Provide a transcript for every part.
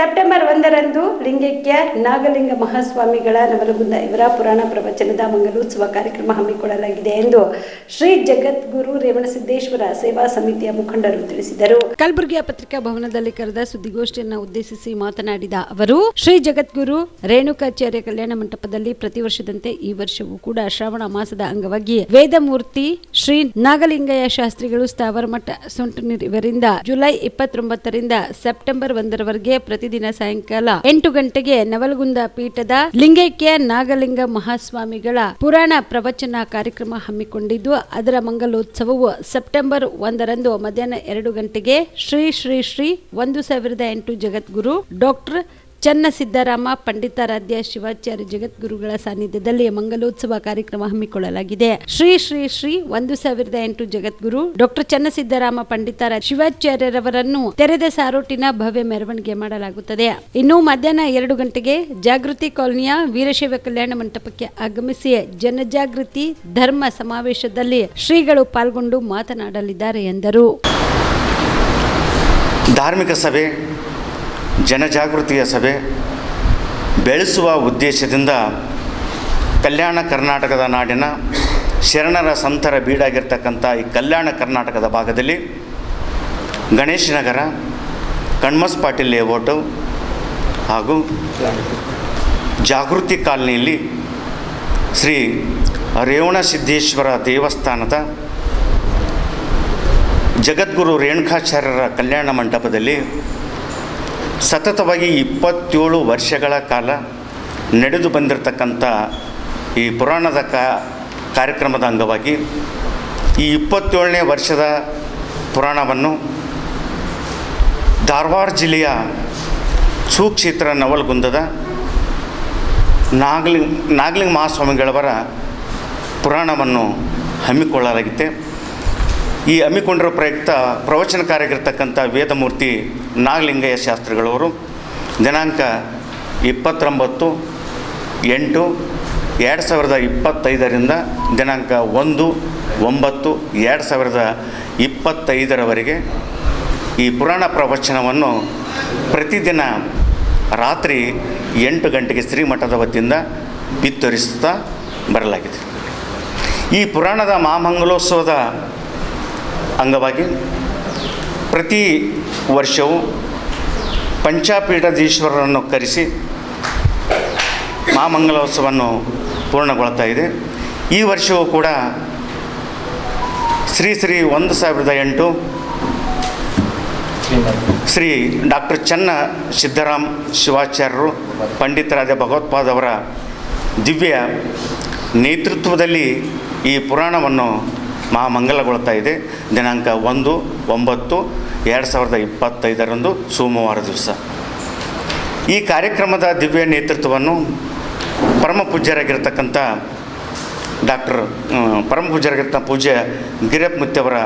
September ಒಂದರಂದು ಲಿಂಗೈಕ್ಯ ನಾಗಲಿಂಗ ಮಹಾಸ್ವಾಮಿಗಳ ನವಲಗುಂದ ಇವರ ಪುರಾಣ ಪ್ರವಚನದ ಮಂಗಲೋತ್ಸವ ಕಾರ್ಯಕ್ರಮ ಹಮ್ಮಿಕೊಳ್ಳಲಾಗಿದೆ ಎಂದು ಶ್ರೀ ಜಗದ್ಗುರು ರೇವಣಸಿದ್ದೇಶ್ವರ ಸೇವಾ ಸಮಿತಿಯ ಮುಖಂಡರು ತಿಳಿಸಿದರು. ಕಲಬುರಗಿಯ ಪತ್ರಿಕಾ ಭವನದಲ್ಲಿ ಕರೆದ ಸುದ್ದಿಗೋಷ್ಠಿಯನ್ನು ಉದ್ದೇಶಿಸಿ ಮಾತನಾಡಿದ ಅವರು, ಶ್ರೀ ಜಗದ್ಗುರು ರೇಣುಕಾಚಾರ್ಯ ಕಲ್ಯಾಣ ಮಂಟಪದಲ್ಲಿ ಪ್ರತಿ ವರ್ಷದಂತೆ ಈ ವರ್ಷವೂ ಕೂಡ ಶ್ರಾವಣ ಮಾಸದ ಅಂಗವಾಗಿ ವೇದಮೂರ್ತಿ ಶ್ರೀ ನಾಗಲಿಂಗಯ್ಯ ಶಾಸ್ತ್ರಿಗಳು ಸ್ಥಾವರ ಮಠ ಸೊಂಟನೀರ್ ಇವರಿಂದ ಜುಲೈ ಇಪ್ಪತ್ತೊಂಬತ್ತರಿಂದ ಸೆಪ್ಟೆಂಬರ್ ಒಂದರವರೆಗೆ ಪ್ರತಿದಿನ ಸಾಯಂಕಾಲ ಎಂಟು ಗಂಟೆಗೆ ನವಲಗುಂದ ಪೀಠದ ಲಿಂಗೈಕ್ಯ ನಾಗಲಿಂಗ ಮಹಾಸ್ವಾಮಿಗಳ ಪುರಾಣ ಪ್ರವಚನ ಕಾರ್ಯಕ್ರಮ ಹಮ್ಮಿಕೊಂಡಿದ್ದು, ಅದರ ಮಂಗಲೋತ್ಸವವು ಸೆಪ್ಟೆಂಬರ್ ಒಂದರಂದು ಮಧ್ಯಾಹ್ನ ಎರಡು ಗಂಟೆಗೆ ಶ್ರೀ ಶ್ರೀ ಶ್ರೀ ಒಂದು ಸಾವಿರದ ಎಂಟು ಜಗದ್ಗುರು ಡಾಕ್ಟರ್ ಚನ್ನ ಸಿದ್ದರಾಮ, ಪಂಡಿತಾರಾಧ್ಯ ಶಿವಾಚಾರ್ಯ ಜಗದ್ಗುರುಗಳ ಸಾನ್ನಿಧ್ಯದಲ್ಲಿ ಮಂಗಲೋತ್ಸವ ಕಾರ್ಯಕ್ರಮ ಹಮ್ಮಿಕೊಳ್ಳಲಾಗಿದೆ. ಶ್ರೀ ಶ್ರೀ ಶ್ರೀ ಒಂದು ಸಾವಿರದ ಎಂಟು ಜಗದ್ಗುರು ಡಾಕ್ಟರ್ ಚನ್ನ ಸಿದ್ದರಾಮ, ಪಂಡಿತಾರ ಶಿವಾಚಾರ್ಯರವರನ್ನು ತೆರೆದ ಸಾರೋಟಿನ ಭವ್ಯ ಮೆರವಣಿಗೆ ಮಾಡಲಾಗುತ್ತದೆ. ಇನ್ನು ಮಧ್ಯಾಹ್ನ ಎರಡು ಗಂಟೆಗೆ ಜಾಗೃತಿ ಕಾಲೋನಿಯ ವೀರಶೈವ ಕಲ್ಯಾಣ ಮಂಟಪಕ್ಕೆ ಆಗಮಿಸಿ ಜನಜಾಗೃತಿ, ಧರ್ಮ ಸಮಾವೇಶದಲ್ಲಿ ಶ್ರೀಗಳು ಪಾಲ್ಗೊಂಡು ಮಾತನಾಡಲಿದ್ದಾರೆ ಎಂದರು. ಧಾರ್ಮಿಕ ಸಭೆ ಜನಜಾಗೃತಿಯ ಸಭೆ ಬೆಳೆಸುವ ಉದ್ದೇಶದಿಂದ ಕಲ್ಯಾಣ ಕರ್ನಾಟಕದ ನಾಡಿನ ಶರಣರ ಸಂತರ ಬೀಡಾಗಿರ್ತಕ್ಕಂಥ ಈ ಕಲ್ಯಾಣ ಕರ್ನಾಟಕದ ಭಾಗದಲ್ಲಿ ಗಣೇಶ ನಗರ, ಕಣ್ಮಸ್ ಪಾಟೀಲ್ ಲೇಔಟು ಹಾಗೂ ಜಾಗೃತಿ ಕಾಲನಿಯಲ್ಲಿ ಶ್ರೀ ರೇವಣಸಿದ್ದೇಶ್ವರ ದೇವಸ್ಥಾನದ ಜಗದ್ಗುರು ರೇಣುಕಾಚಾರ್ಯರ ಕಲ್ಯಾಣ ಮಂಟಪದಲ್ಲಿ ಸತತವಾಗಿ ಇಪ್ಪತ್ತೇಳು ವರ್ಷಗಳ ಕಾಲ ನಡೆದು ಬಂದಿರತಕ್ಕಂಥ ಈ ಪುರಾಣದ ಕಾರ್ಯಕ್ರಮದ ಅಂಗವಾಗಿ ಈ ಇಪ್ಪತ್ತೇಳನೇ ವರ್ಷದ ಪುರಾಣವನ್ನು ಧಾರವಾಡ ಜಿಲ್ಲೆಯ ಸುಕ್ಷೇತ್ರ ನವಲಗುಂದದ ನಾಗಲಿಂಗ್, ನಾಗಲಿಂಗ ಮಹಾಸ್ವಾಮಿಗಳವರ ಪುರಾಣವನ್ನು ಹಮ್ಮಿಕೊಳ್ಳಲಾಗಿದೆ ಈ ಹಮ್ಮಿಕೊಂಡಿರೋ ಪ್ರಯುಕ್ತ ಪ್ರವಚನಕಾರಿಯಾಗಿರ್ತಕ್ಕಂಥ ವೇದಮೂರ್ತಿ ನಾಗಲಿಂಗಯ್ಯ ಶಾಸ್ತ್ರಿಗಳವರು ದಿನಾಂಕ ಇಪ್ಪತ್ತೊಂಬತ್ತು ಎಂಟು ಎರಡು ಸಾವಿರದ ಇಪ್ಪತ್ತೈದರಿಂದ ದಿನಾಂಕ ಒಂದು ಒಂಬತ್ತು ಎರಡು ಸಾವಿರದ ಇಪ್ಪತ್ತೈದರವರೆಗೆ ಈ ಪುರಾಣ ಪ್ರವಚನವನ್ನು ಪ್ರತಿದಿನ ರಾತ್ರಿ ಎಂಟು ಗಂಟೆಗೆ ಶ್ರೀಮಠದ ವತಿಯಿಂದ ಬಿತ್ತರಿಸುತ್ತಾ ಬರಲಾಗಿದೆ. ಈ ಪುರಾಣದ ಮಹಾಮಂಗಲೋತ್ಸವದ ಅಂಗವಾಗಿ ಪ್ರತಿ ವರ್ಷವೂ ಪಂಚಾಪೀಠಾಧೀಶ್ವರರನ್ನು ಕರೆಸಿ ಮಹಾಮಂಗಲೋತ್ಸವವನ್ನು ಪೂರ್ಣಗೊಳ್ತಾ ಇದೆ. ಈ ವರ್ಷವೂ ಕೂಡ ಶ್ರೀ ಶ್ರೀ ಒಂದು ಸಾವಿರದ ಎಂಟು ಶ್ರೀ ಡಾಕ್ಟರ್ ಚನ್ನ ಸಿದ್ದರಾಮ್ ಶಿವಾಚಾರ್ಯರು ಪಂಡಿತರಾದ ಭಗವತ್ಪಾದವರ ದಿವ್ಯ ನೇತೃತ್ವದಲ್ಲಿ ಈ ಪುರಾಣವನ್ನು ಮಹಾಮಂಗಲಗೊಳ್ತಾ ಇದೆ. ದಿನಾಂಕ ಒಂದು, ಒಂಬತ್ತು, ಎರಡು ಸಾವಿರದ ಇಪ್ಪತ್ತೈದರಂದು ಸೋಮವಾರ ದಿವಸ. ಈ ಕಾರ್ಯಕ್ರಮದ ದಿವ್ಯ ನೇತೃತ್ವವನ್ನು ಪರಮ ಪೂಜ್ಯರಾಗಿರ್ತಕ್ಕಂಥ ಡಾಕ್ಟರ್ ಪರಮ ಪೂಜ್ಯರಾಗಿರ್ತಕ್ಕಂಥ ಪೂಜ್ಯ ಗಿರಪ್ ಮುತ್ಯವರ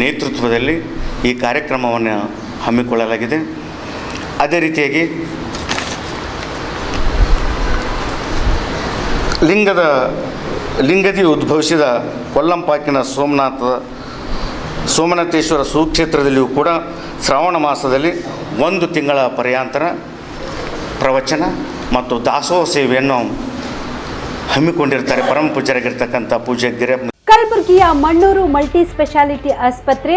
ನೇತೃತ್ವದಲ್ಲಿ ಈ ಕಾರ್ಯಕ್ರಮವನ್ನು ಹಮ್ಮಿಕೊಳ್ಳಲಾಗಿದೆ. ಅದೇ ರೀತಿಯಾಗಿ ಲಿಂಗದ ಲಿಂಗದಿ ಉದ್ಭವಿಸಿದ ಕೊಲ್ಲಂಪಾಕಿನ ಸೋಮನಾಥ ಸೋಮನಾಥೇಶ್ವರ ಸುಕ್ಷೇತ್ರದಲ್ಲಿಯೂ ಕೂಡ ಶ್ರಾವಣ ಮಾಸದಲ್ಲಿ ಒಂದು ತಿಂಗಳ ಪರ್ಯಾಂತರ ಪ್ರವಚನ ಮತ್ತು ದಾಸೋಹ ಸೇವೆಯನ್ನು ಹಮ್ಮಿಕೊಂಡಿರ್ತಾರೆ. ಪರಮ ಪೂಜಾರಿಗಿರ್ತಕ್ಕಂಥ ಪೂಜೆ ಕಲಬುರಗಿಯ ಮಣ್ಣೂರು ಮಲ್ಟಿ ಸ್ಪೆಷಾಲಿಟಿ ಆಸ್ಪತ್ರೆ